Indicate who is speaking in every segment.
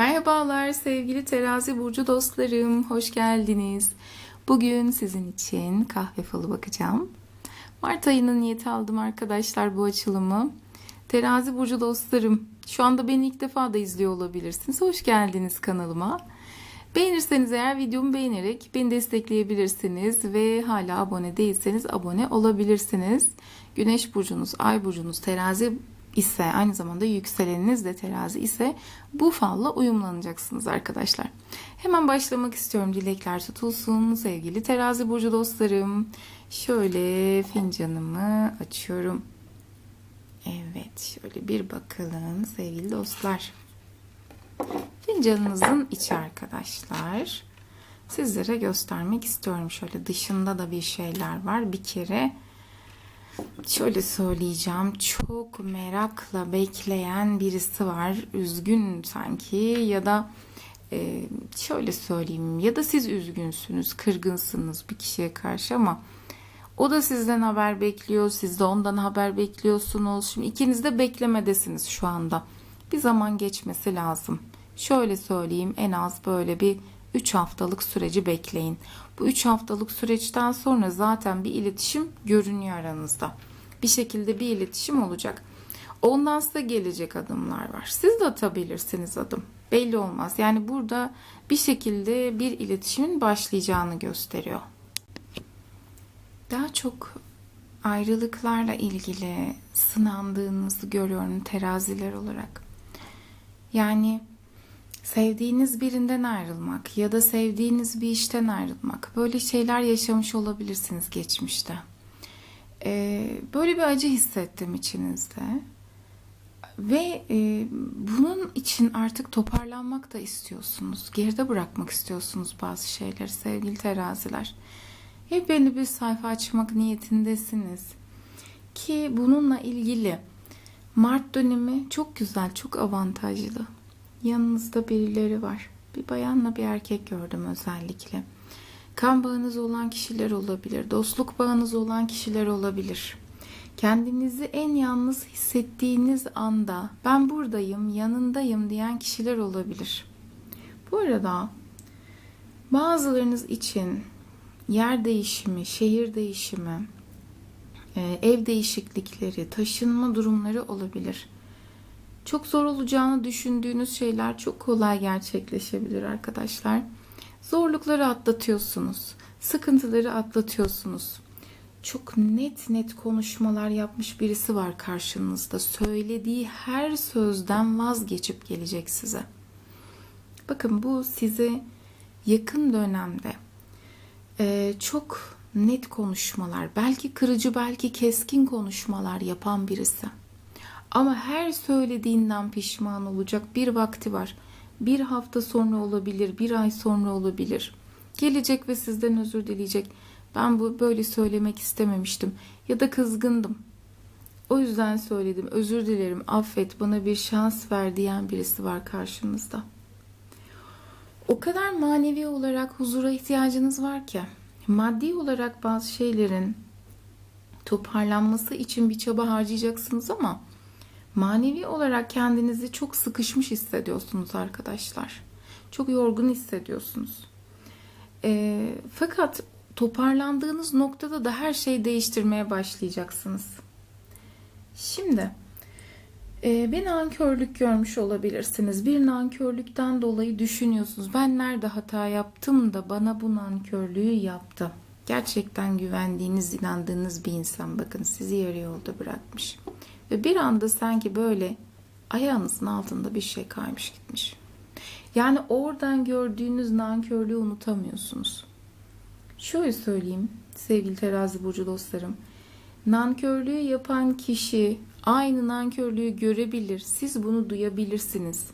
Speaker 1: Merhabalar sevgili terazi burcu dostlarım. Hoş geldiniz. Bugün sizin için kahve falı bakacağım. Mart ayının niyeti aldım arkadaşlar bu açılımı. Terazi burcu dostlarım. Şu anda beni ilk defa da izliyor olabilirsiniz. Hoş geldiniz kanalıma. Beğenirseniz eğer videomu beğenerek beni destekleyebilirsiniz ve hala abone değilseniz abone olabilirsiniz. Güneş burcunuz, ay burcunuz, terazi ise aynı zamanda yükseleniniz de terazi ise bu falla uyumlanacaksınız arkadaşlar. Hemen başlamak istiyorum. Dilekler tutulsun sevgili terazi burcu dostlarım. Şöyle fincanımı açıyorum. Evet şöyle bir bakalım sevgili dostlar. Fincanınızın içi arkadaşlar. Sizlere göstermek istiyorum. Şöyle dışında da bir şeyler var. Bir kere şöyle söyleyeceğim. Çok merakla bekleyen birisi var. Üzgün sanki ya da e, şöyle söyleyeyim ya da siz üzgünsünüz, kırgınsınız bir kişiye karşı ama o da sizden haber bekliyor, siz de ondan haber bekliyorsunuz. Şimdi ikiniz de beklemedesiniz şu anda. Bir zaman geçmesi lazım. Şöyle söyleyeyim en az böyle bir 3 haftalık süreci bekleyin. Bu 3 haftalık süreçten sonra zaten bir iletişim görünüyor aranızda. Bir şekilde bir iletişim olacak. Ondan size gelecek adımlar var. Siz de atabilirsiniz adım. Belli olmaz. Yani burada bir şekilde bir iletişimin başlayacağını gösteriyor. Daha çok ayrılıklarla ilgili sınandığınızı görüyorum teraziler olarak. Yani sevdiğiniz birinden ayrılmak ya da sevdiğiniz bir işten ayrılmak böyle şeyler yaşamış olabilirsiniz geçmişte. Ee, böyle bir acı hissettim içinizde ve e, bunun için artık toparlanmak da istiyorsunuz. Geride bırakmak istiyorsunuz bazı şeyleri sevgili teraziler. Hep yeni bir sayfa açmak niyetindesiniz. Ki bununla ilgili Mart dönemi çok güzel, çok avantajlı. Yanınızda birileri var. Bir bayanla bir erkek gördüm özellikle. Kan bağınız olan kişiler olabilir. Dostluk bağınız olan kişiler olabilir. Kendinizi en yalnız hissettiğiniz anda ben buradayım, yanındayım diyen kişiler olabilir. Bu arada bazılarınız için yer değişimi, şehir değişimi, e, ev değişiklikleri, taşınma durumları olabilir. Çok zor olacağını düşündüğünüz şeyler çok kolay gerçekleşebilir arkadaşlar. Zorlukları atlatıyorsunuz. Sıkıntıları atlatıyorsunuz. Çok net net konuşmalar yapmış birisi var karşınızda. Söylediği her sözden vazgeçip gelecek size. Bakın bu size yakın dönemde e, çok net konuşmalar, belki kırıcı, belki keskin konuşmalar yapan birisi. Ama her söylediğinden pişman olacak bir vakti var. Bir hafta sonra olabilir, bir ay sonra olabilir. Gelecek ve sizden özür dileyecek. Ben bu böyle söylemek istememiştim ya da kızgındım. O yüzden söyledim. Özür dilerim, affet, bana bir şans ver diyen birisi var karşınızda. O kadar manevi olarak huzura ihtiyacınız var ki maddi olarak bazı şeylerin toparlanması için bir çaba harcayacaksınız ama manevi olarak kendinizi çok sıkışmış hissediyorsunuz arkadaşlar. Çok yorgun hissediyorsunuz. E, fakat toparlandığınız noktada da her şeyi değiştirmeye başlayacaksınız. Şimdi e, bir nankörlük görmüş olabilirsiniz. Bir nankörlükten dolayı düşünüyorsunuz. Ben nerede hata yaptım da bana bu nankörlüğü yaptı. Gerçekten güvendiğiniz, inandığınız bir insan bakın sizi yarı yolda bırakmış. Ve bir anda sanki böyle ayağınızın altında bir şey kaymış gitmiş. Yani oradan gördüğünüz nankörlüğü unutamıyorsunuz. Şöyle söyleyeyim sevgili terazi burcu dostlarım. Nankörlüğü yapan kişi aynı nankörlüğü görebilir. Siz bunu duyabilirsiniz.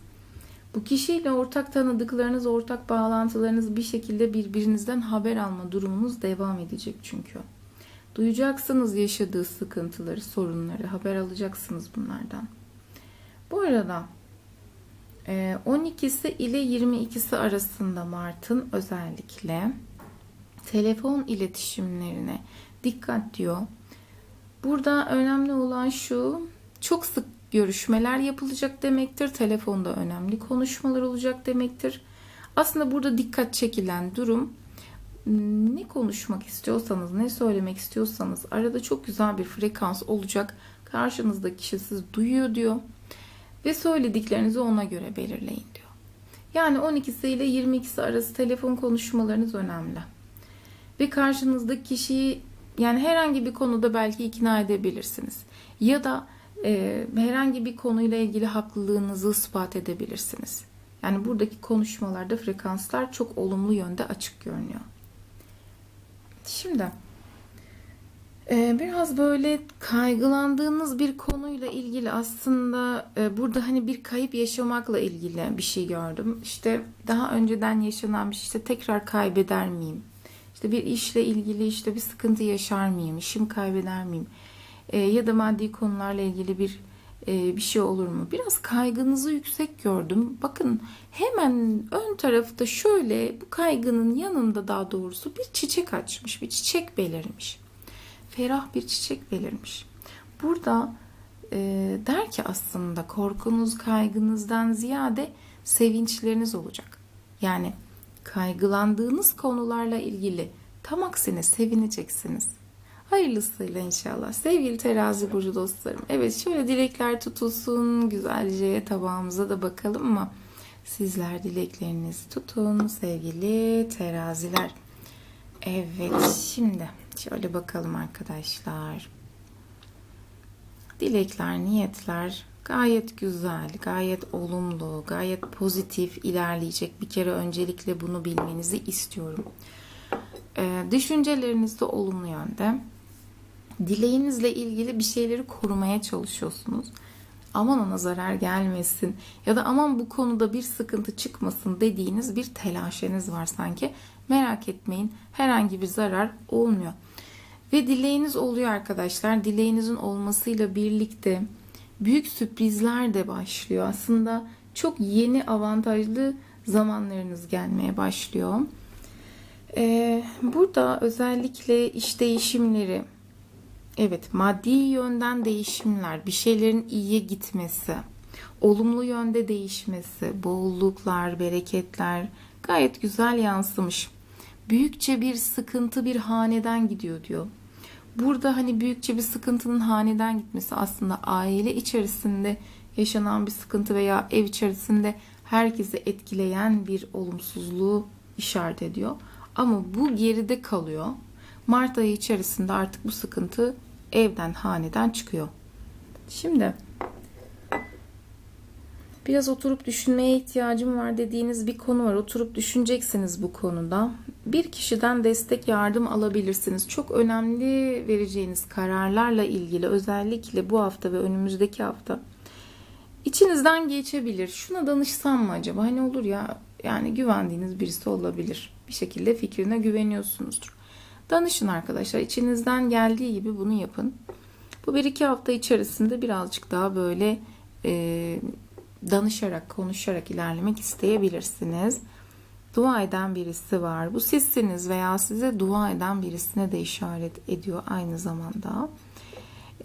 Speaker 1: Bu kişiyle ortak tanıdıklarınız, ortak bağlantılarınız bir şekilde birbirinizden haber alma durumunuz devam edecek çünkü. Duyacaksınız yaşadığı sıkıntıları, sorunları, haber alacaksınız bunlardan. Bu arada 12'si e, ile 22'si arasında Mart'ın özellikle telefon iletişimlerine dikkat diyor. Burada önemli olan şu çok sık görüşmeler yapılacak demektir. Telefonda önemli konuşmalar olacak demektir. Aslında burada dikkat çekilen durum ne konuşmak istiyorsanız, ne söylemek istiyorsanız arada çok güzel bir frekans olacak. Karşınızdaki kişi sizi duyuyor diyor ve söylediklerinizi ona göre belirleyin diyor. Yani 12'si ile 22'si arası telefon konuşmalarınız önemli. Ve karşınızdaki kişiyi yani herhangi bir konuda belki ikna edebilirsiniz. Ya da e, herhangi bir konuyla ilgili haklılığınızı ispat edebilirsiniz. Yani buradaki konuşmalarda frekanslar çok olumlu yönde açık görünüyor. Şimdi e, biraz böyle kaygılandığınız bir konuyla ilgili aslında e, burada hani bir kayıp yaşamakla ilgili bir şey gördüm. İşte daha önceden yaşanan bir şey işte tekrar kaybeder miyim? İşte bir işle ilgili işte bir sıkıntı yaşar mıyım? İşimi kaybeder miyim? E, ya da maddi konularla ilgili bir bir şey olur mu? Biraz kaygınızı yüksek gördüm. Bakın hemen ön tarafta şöyle bu kaygının yanında daha doğrusu bir çiçek açmış, bir çiçek belirmiş. Ferah bir çiçek belirmiş. Burada e, der ki aslında korkunuz, kaygınızdan ziyade sevinçleriniz olacak. Yani kaygılandığınız konularla ilgili tam aksine sevineceksiniz. Hayırlısıyla inşallah. Sevgili terazi burcu dostlarım. Evet şöyle dilekler tutulsun. Güzelce tabağımıza da bakalım mı? Sizler dileklerinizi tutun sevgili teraziler. Evet şimdi şöyle bakalım arkadaşlar. Dilekler, niyetler gayet güzel, gayet olumlu, gayet pozitif ilerleyecek. Bir kere öncelikle bunu bilmenizi istiyorum. Ee, düşünceleriniz de olumlu yönde. Dileğinizle ilgili bir şeyleri korumaya çalışıyorsunuz. Aman ona zarar gelmesin ya da aman bu konuda bir sıkıntı çıkmasın dediğiniz bir telaşeniz var sanki. Merak etmeyin herhangi bir zarar olmuyor. Ve dileğiniz oluyor arkadaşlar. Dileğinizin olmasıyla birlikte büyük sürprizler de başlıyor. Aslında çok yeni avantajlı zamanlarınız gelmeye başlıyor. Ee, burada özellikle iş değişimleri, evet maddi yönden değişimler, bir şeylerin iyiye gitmesi, olumlu yönde değişmesi, bolluklar, bereketler gayet güzel yansımış. Büyükçe bir sıkıntı bir haneden gidiyor diyor. Burada hani büyükçe bir sıkıntının haneden gitmesi aslında aile içerisinde yaşanan bir sıkıntı veya ev içerisinde herkesi etkileyen bir olumsuzluğu işaret ediyor. Ama bu geride kalıyor. Mart ayı içerisinde artık bu sıkıntı evden, haneden çıkıyor. Şimdi biraz oturup düşünmeye ihtiyacım var dediğiniz bir konu var. Oturup düşüneceksiniz bu konuda. Bir kişiden destek yardım alabilirsiniz. Çok önemli vereceğiniz kararlarla ilgili özellikle bu hafta ve önümüzdeki hafta içinizden geçebilir. Şuna danışsam mı acaba? Hani olur ya yani güvendiğiniz birisi olabilir. Bir şekilde fikrine güveniyorsunuzdur. Danışın arkadaşlar. İçinizden geldiği gibi bunu yapın. Bu bir iki hafta içerisinde birazcık daha böyle e, danışarak, konuşarak ilerlemek isteyebilirsiniz. Dua eden birisi var. Bu sizsiniz veya size dua eden birisine de işaret ediyor aynı zamanda.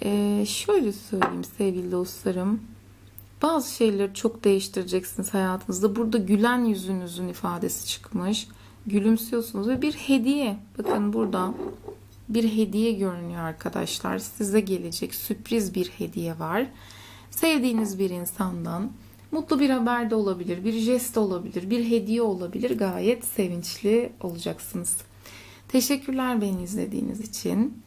Speaker 1: E, şöyle söyleyeyim sevgili dostlarım. Bazı şeyleri çok değiştireceksiniz hayatınızda. Burada gülen yüzünüzün ifadesi çıkmış. Gülümsüyorsunuz ve bir hediye. Bakın burada bir hediye görünüyor arkadaşlar. Size gelecek sürpriz bir hediye var. Sevdiğiniz bir insandan mutlu bir haber de olabilir, bir jest olabilir, bir hediye olabilir. Gayet sevinçli olacaksınız. Teşekkürler beni izlediğiniz için.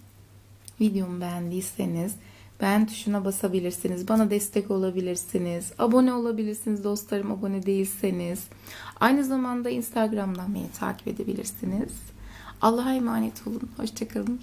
Speaker 1: Videomu beğendiyseniz beğen tuşuna basabilirsiniz. Bana destek olabilirsiniz. Abone olabilirsiniz dostlarım abone değilseniz. Aynı zamanda Instagram'dan beni takip edebilirsiniz. Allah'a emanet olun. Hoşçakalın.